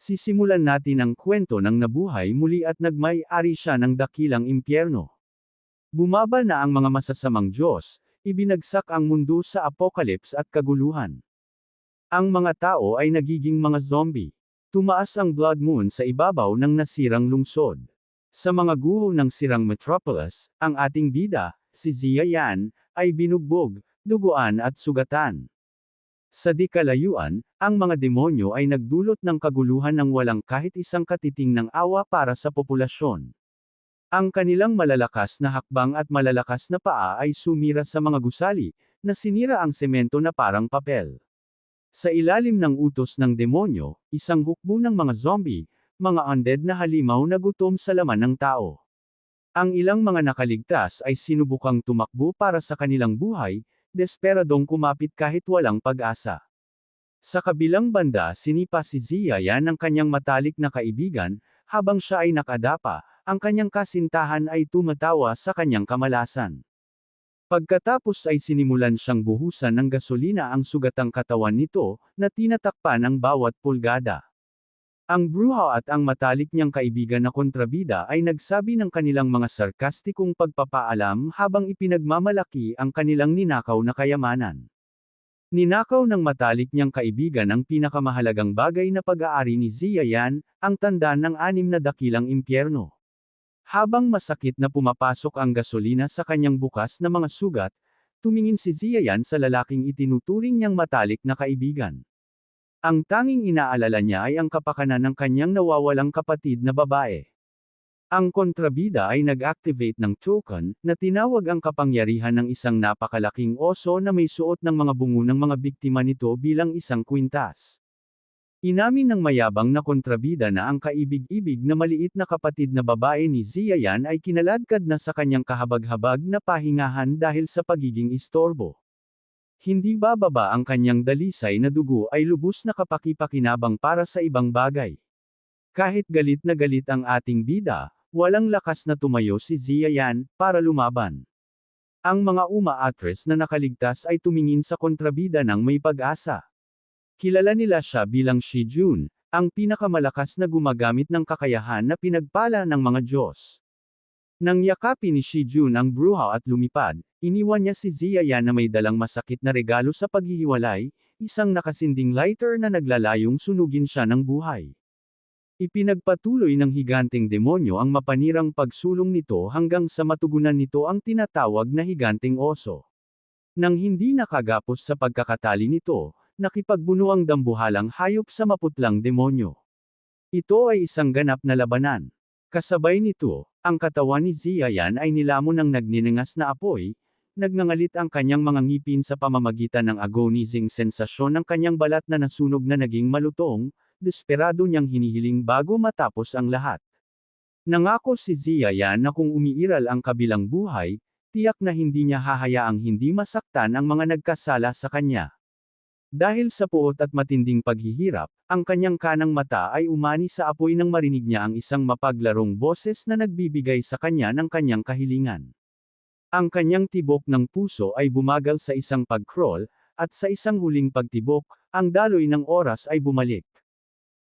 Sisimulan natin ang kwento ng nabuhay muli at nagmay-ari siya ng dakilang impyerno. Bumaba na ang mga masasamang Diyos, ibinagsak ang mundo sa apocalypse at kaguluhan. Ang mga tao ay nagiging mga zombie. Tumaas ang blood moon sa ibabaw ng nasirang lungsod. Sa mga guho ng sirang metropolis, ang ating bida, si Zia Yan, ay binugbog, duguan at sugatan. Sa di kalayuan, ang mga demonyo ay nagdulot ng kaguluhan ng walang kahit isang katiting ng awa para sa populasyon. Ang kanilang malalakas na hakbang at malalakas na paa ay sumira sa mga gusali, na sinira ang semento na parang papel. Sa ilalim ng utos ng demonyo, isang hukbo ng mga zombie, mga undead na halimaw na gutom sa laman ng tao. Ang ilang mga nakaligtas ay sinubukang tumakbo para sa kanilang buhay, desperadong kumapit kahit walang pag-asa. Sa kabilang banda sinipa si Zia yan ng kanyang matalik na kaibigan, habang siya ay nakadapa, ang kanyang kasintahan ay tumatawa sa kanyang kamalasan. Pagkatapos ay sinimulan siyang buhusan ng gasolina ang sugatang katawan nito, na tinatakpan ang bawat pulgada. Ang bruha at ang matalik niyang kaibigan na kontrabida ay nagsabi ng kanilang mga sarkastikong pagpapaalam habang ipinagmamalaki ang kanilang ninakaw na kayamanan. Ninakaw ng matalik niyang kaibigan ang pinakamahalagang bagay na pag-aari ni Ziyayan, ang tanda ng anim na dakilang impyerno. Habang masakit na pumapasok ang gasolina sa kanyang bukas na mga sugat, tumingin si Ziyayan sa lalaking itinuturing niyang matalik na kaibigan. Ang tanging inaalala niya ay ang kapakanan ng kanyang nawawalang kapatid na babae. Ang kontrabida ay nag-activate ng token, na tinawag ang kapangyarihan ng isang napakalaking oso na may suot ng mga bungo ng mga biktima nito bilang isang kwintas. Inamin ng mayabang na kontrabida na ang kaibig-ibig na maliit na kapatid na babae ni Ziyayan ay kinaladkad na sa kanyang kahabag-habag na pahingahan dahil sa pagiging istorbo. Hindi bababa ang kanyang dalisay na dugo ay lubos na kapakipakinabang para sa ibang bagay. Kahit galit na galit ang ating bida, walang lakas na tumayo si Ziyayan, para lumaban. Ang mga umaatres na nakaligtas ay tumingin sa kontrabida ng may pag-asa. Kilala nila siya bilang Shi Jun, ang pinakamalakas na gumagamit ng kakayahan na pinagpala ng mga Diyos. Nang yakapin ni Shi Jun ang bruha at lumipad, iniwan niya si Ziya na may dalang masakit na regalo sa paghihiwalay, isang nakasinding lighter na naglalayong sunugin siya ng buhay. Ipinagpatuloy ng higanteng demonyo ang mapanirang pagsulong nito hanggang sa matugunan nito ang tinatawag na higanteng oso. Nang hindi nakagapos sa pagkakatali nito, nakipagbuno ang dambuhalang hayop sa maputlang demonyo. Ito ay isang ganap na labanan. Kasabay nito, ang katawan ni Ziayan ay nilamon ng nagniningas na apoy, nagngangalit ang kanyang mga ngipin sa pamamagitan ng agonizing sensasyon ng kanyang balat na nasunog na naging malutong, desperado niyang hinihiling bago matapos ang lahat. Nangako si Ziayan na kung umiiral ang kabilang buhay, tiyak na hindi niya hahayaang hindi masaktan ang mga nagkasala sa kanya. Dahil sa puot at matinding paghihirap, ang kanyang kanang mata ay umani sa apoy nang marinig niya ang isang mapaglarong boses na nagbibigay sa kanya ng kanyang kahilingan. Ang kanyang tibok ng puso ay bumagal sa isang pag-crawl, at sa isang huling pagtibok, ang daloy ng oras ay bumalik.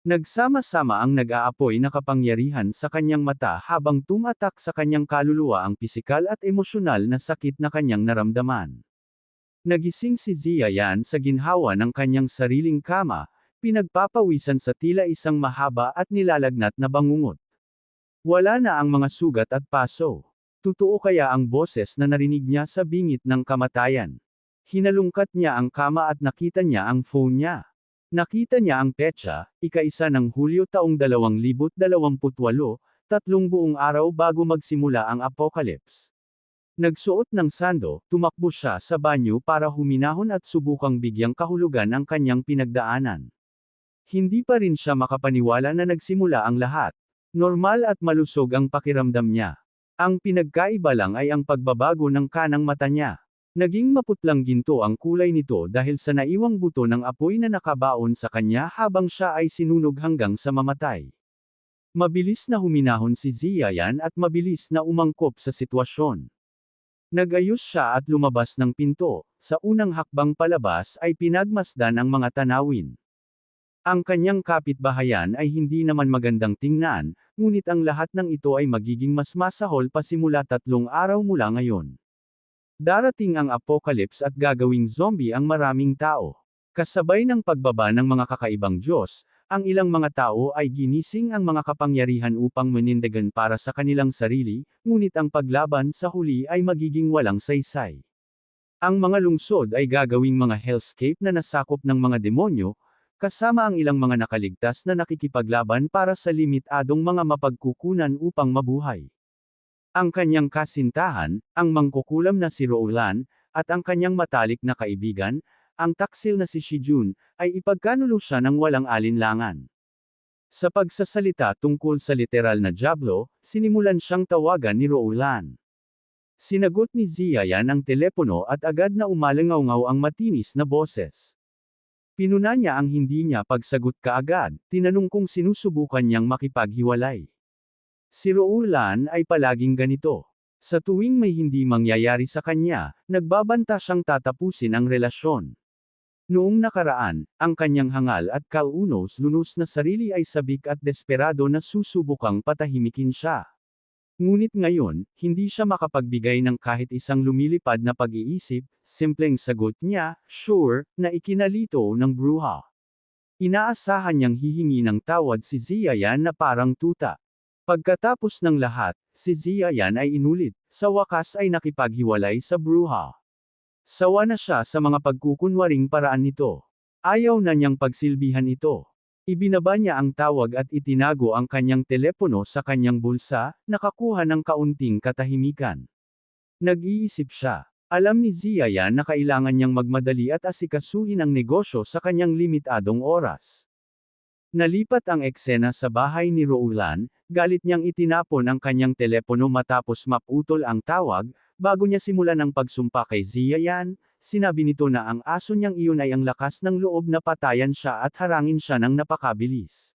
Nagsama-sama ang nag-aapoy na kapangyarihan sa kanyang mata habang tumatak sa kanyang kaluluwa ang pisikal at emosyonal na sakit na kanyang naramdaman. Nagising si Zia Yan sa ginhawa ng kanyang sariling kama, pinagpapawisan sa tila isang mahaba at nilalagnat na bangungot. Wala na ang mga sugat at paso. Totoo kaya ang boses na narinig niya sa bingit ng kamatayan. Hinalungkat niya ang kama at nakita niya ang phone niya. Nakita niya ang petsa, ika-isa ng Hulyo taong 2028, tatlong buong araw bago magsimula ang apocalypse. Nagsuot ng sando, tumakbo siya sa banyo para huminahon at subukang bigyang kahulugan ang kanyang pinagdaanan. Hindi pa rin siya makapaniwala na nagsimula ang lahat. Normal at malusog ang pakiramdam niya. Ang pinagkaiba lang ay ang pagbabago ng kanang mata niya. Naging maputlang ginto ang kulay nito dahil sa naiwang buto ng apoy na nakabaon sa kanya habang siya ay sinunog hanggang sa mamatay. Mabilis na huminahon si Ziyayan at mabilis na umangkop sa sitwasyon. Nagayos siya at lumabas ng pinto, sa unang hakbang palabas ay pinagmasdan ang mga tanawin. Ang kanyang kapitbahayan ay hindi naman magandang tingnan, ngunit ang lahat ng ito ay magiging mas masahol pa simula tatlong araw mula ngayon. Darating ang apocalypse at gagawing zombie ang maraming tao. Kasabay ng pagbaba ng mga kakaibang Diyos, ang ilang mga tao ay ginising ang mga kapangyarihan upang manindigan para sa kanilang sarili, ngunit ang paglaban sa huli ay magiging walang saysay. Ang mga lungsod ay gagawing mga hellscape na nasakop ng mga demonyo, kasama ang ilang mga nakaligtas na nakikipaglaban para sa limitadong mga mapagkukunan upang mabuhay. Ang kanyang kasintahan, ang mangkukulam na si Roland, at ang kanyang matalik na kaibigan, ang taksil na si Shijun, ay ipagkanulo siya ng walang alinlangan. Sa pagsasalita tungkol sa literal na Diablo, sinimulan siyang tawagan ni Roland. Sinagot ni Ziyayan ang telepono at agad na umalangaw ang matinis na boses. Pinuna niya ang hindi niya pagsagot kaagad, tinanong kung sinusubukan niyang makipaghiwalay. Si Roulan ay palaging ganito. Sa tuwing may hindi mangyayari sa kanya, nagbabanta siyang tatapusin ang relasyon. Noong nakaraan, ang kanyang hangal at kaunos-lunos na sarili ay sabik at desperado na susubukang patahimikin siya. Ngunit ngayon, hindi siya makapagbigay ng kahit isang lumilipad na pag-iisip, simpleng sagot niya, sure, na ikinalito ng bruha. Inaasahan niyang hihingi ng tawad si Ziyayan na parang tuta. Pagkatapos ng lahat, si Ziyayan ay inulit, sa wakas ay nakipaghiwalay sa bruha. Sawa na siya sa mga pagkukunwaring paraan nito. Ayaw na niyang pagsilbihan ito. Ibinaba niya ang tawag at itinago ang kanyang telepono sa kanyang bulsa, nakakuha ng kaunting katahimikan. Nag-iisip siya. Alam ni Ziyayan na kailangan niyang magmadali at asikasuhin ang negosyo sa kanyang limitadong oras. Nalipat ang eksena sa bahay ni Roulan, galit niyang itinapon ang kanyang telepono matapos maputol ang tawag, bago niya simulan ang pagsumpa kay Ziyayan, Sinabi nito na ang aso niyang iyon ay ang lakas ng loob na patayan siya at harangin siya ng napakabilis.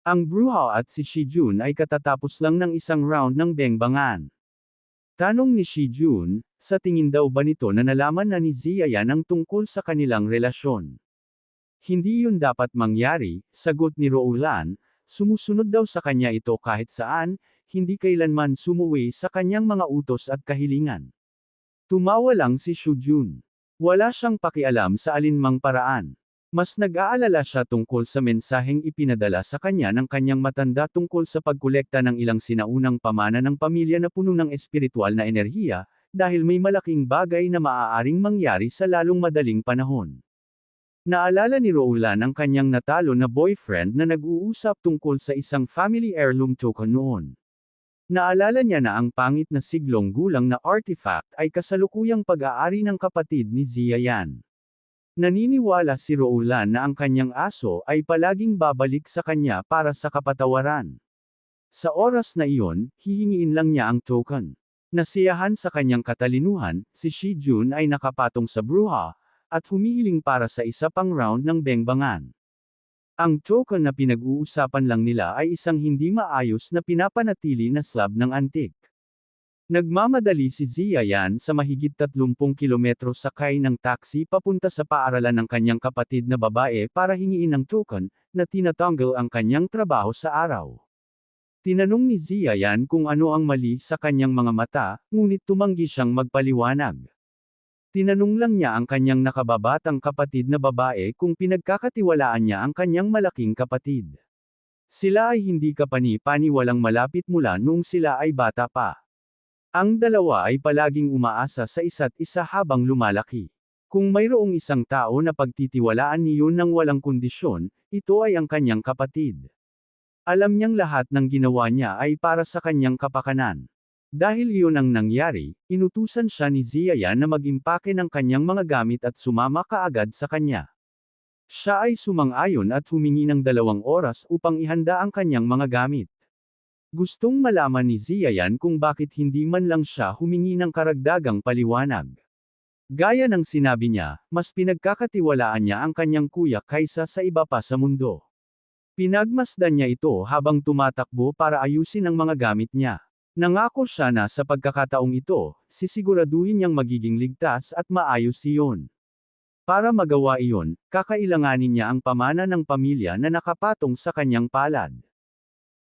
Ang Bruha at si Shijun ay katatapos lang ng isang round ng bengbangan. Tanong ni Shijun, sa tingin daw ba nito na nalaman na ni Ziyayan ang tungkol sa kanilang relasyon? Hindi yun dapat mangyari, sagot ni Roulan, sumusunod daw sa kanya ito kahit saan, hindi kailanman sumuwi sa kanyang mga utos at kahilingan. Tumawa lang si Shujun. Wala siyang pakialam sa alinmang paraan. Mas nag-aalala siya tungkol sa mensaheng ipinadala sa kanya ng kanyang matanda tungkol sa pagkolekta ng ilang sinaunang pamana ng pamilya na puno ng espiritual na enerhiya, dahil may malaking bagay na maaaring mangyari sa lalong madaling panahon. Naalala ni Roland ang kanyang natalo na boyfriend na nag-uusap tungkol sa isang family heirloom token noon. Naalala niya na ang pangit na siglong gulang na artifact ay kasalukuyang pag-aari ng kapatid ni Ziyayan. Naniniwala si Roulan na ang kanyang aso ay palaging babalik sa kanya para sa kapatawaran. Sa oras na iyon, hihingiin lang niya ang token. Nasiyahan sa kanyang katalinuhan, si Shijun ay nakapatong sa bruha, at humihiling para sa isa pang round ng bengbangan. Ang token na pinag-uusapan lang nila ay isang hindi maayos na pinapanatili na slab ng antik. Nagmamadali si Ziyayan sa mahigit 30 kilometro sakay ng taxi papunta sa paaralan ng kanyang kapatid na babae para hingiin ng token, na tinatanggal ang kanyang trabaho sa araw. Tinanong ni Ziyayan kung ano ang mali sa kanyang mga mata, ngunit tumanggi siyang magpaliwanag. Tinanong lang niya ang kanyang nakababatang kapatid na babae kung pinagkakatiwalaan niya ang kanyang malaking kapatid. Sila ay hindi kapani-pani walang malapit mula noong sila ay bata pa. Ang dalawa ay palaging umaasa sa isa't isa habang lumalaki. Kung mayroong isang tao na pagtitiwalaan niyon ng walang kondisyon, ito ay ang kanyang kapatid. Alam niyang lahat ng ginawa niya ay para sa kanyang kapakanan. Dahil iyon ang nangyari, inutusan siya ni Ziyayan na mag-impake ng kanyang mga gamit at sumama kaagad sa kanya. Siya ay sumang-ayon at humingi ng dalawang oras upang ihanda ang kanyang mga gamit. Gustong malaman ni Ziyayan kung bakit hindi man lang siya humingi ng karagdagang paliwanag. Gaya ng sinabi niya, mas pinagkakatiwalaan niya ang kanyang kuya kaysa sa iba pa sa mundo. Pinagmasdan niya ito habang tumatakbo para ayusin ang mga gamit niya. Nangako siya na sa pagkakataong ito, sisiguraduhin niyang magiging ligtas at maayos iyon. Para magawa iyon, kakailanganin niya ang pamana ng pamilya na nakapatong sa kanyang palad.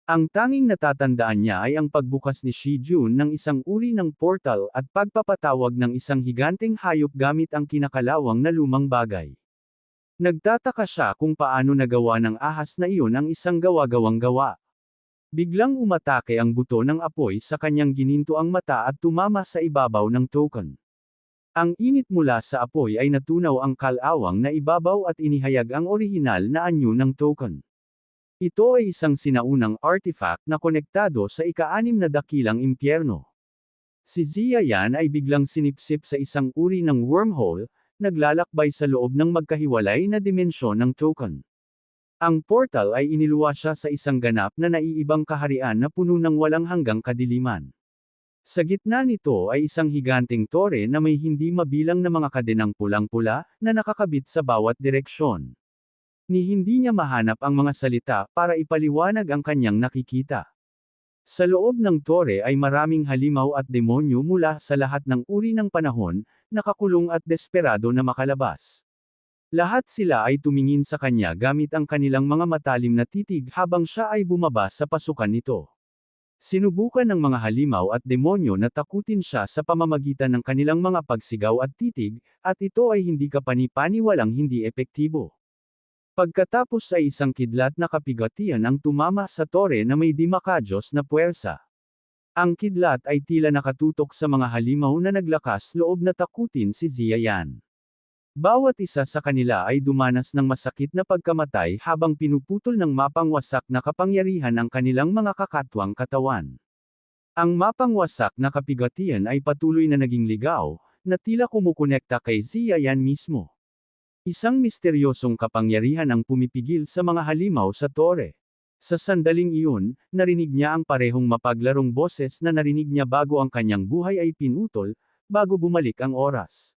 Ang tanging natatandaan niya ay ang pagbukas ni Shi Jun ng isang uri ng portal at pagpapatawag ng isang higanteng hayop gamit ang kinakalawang na lumang bagay. Nagtataka siya kung paano nagawa ng ahas na iyon ang isang gawa-gawang gawa. Biglang umatake ang buto ng apoy sa kanyang gininto ang mata at tumama sa ibabaw ng token. Ang init mula sa apoy ay natunaw ang kalawang na ibabaw at inihayag ang orihinal na anyo ng token. Ito ay isang sinaunang artifact na konektado sa ika-anim na dakilang impyerno. Si Zia Yan ay biglang sinipsip sa isang uri ng wormhole, naglalakbay sa loob ng magkahiwalay na dimensyon ng token. Ang portal ay iniluwa siya sa isang ganap na naiibang kaharian na puno ng walang hanggang kadiliman. Sa gitna nito ay isang higanteng tore na may hindi mabilang na mga kadenang pulang-pula, na nakakabit sa bawat direksyon. Ni hindi niya mahanap ang mga salita para ipaliwanag ang kanyang nakikita. Sa loob ng tore ay maraming halimaw at demonyo mula sa lahat ng uri ng panahon, nakakulong at desperado na makalabas. Lahat sila ay tumingin sa kanya gamit ang kanilang mga matalim na titig habang siya ay bumaba sa pasukan nito. Sinubukan ng mga halimaw at demonyo na takutin siya sa pamamagitan ng kanilang mga pagsigaw at titig, at ito ay hindi kapani-paniwalang hindi epektibo. Pagkatapos ay isang kidlat na kapigatian ang tumama sa tore na may di makajos na puwersa. Ang kidlat ay tila nakatutok sa mga halimaw na naglakas loob na takutin si Ziyayan. Bawat isa sa kanila ay dumanas ng masakit na pagkamatay habang pinuputol ng mapangwasak na kapangyarihan ang kanilang mga kakatwang katawan. Ang mapangwasak na kapigatian ay patuloy na naging ligaw, na tila kumukonekta kay Ziyayan mismo. Isang misteryosong kapangyarihan ang pumipigil sa mga halimaw sa tore. Sa sandaling iyon, narinig niya ang parehong mapaglarong boses na narinig niya bago ang kanyang buhay ay pinutol, bago bumalik ang oras.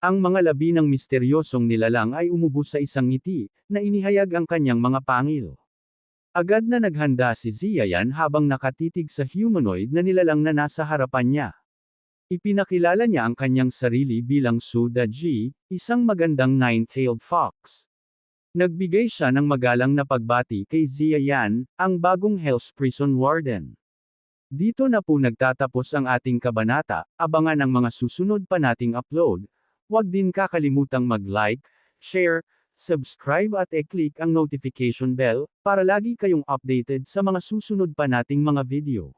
Ang mga labi ng misteryosong nilalang ay umubos sa isang ngiti, na inihayag ang kanyang mga pangil. Agad na naghanda si Ziyayan habang nakatitig sa humanoid na nilalang na nasa harapan niya. Ipinakilala niya ang kanyang sarili bilang Suda Ji, isang magandang nine-tailed fox. Nagbigay siya ng magalang na pagbati kay Zia Yan, ang bagong Hell's Prison Warden. Dito na po nagtatapos ang ating kabanata, abangan ang mga susunod pa nating upload. Huwag din kakalimutang mag-like, share, subscribe at e-click ang notification bell, para lagi kayong updated sa mga susunod pa nating mga video.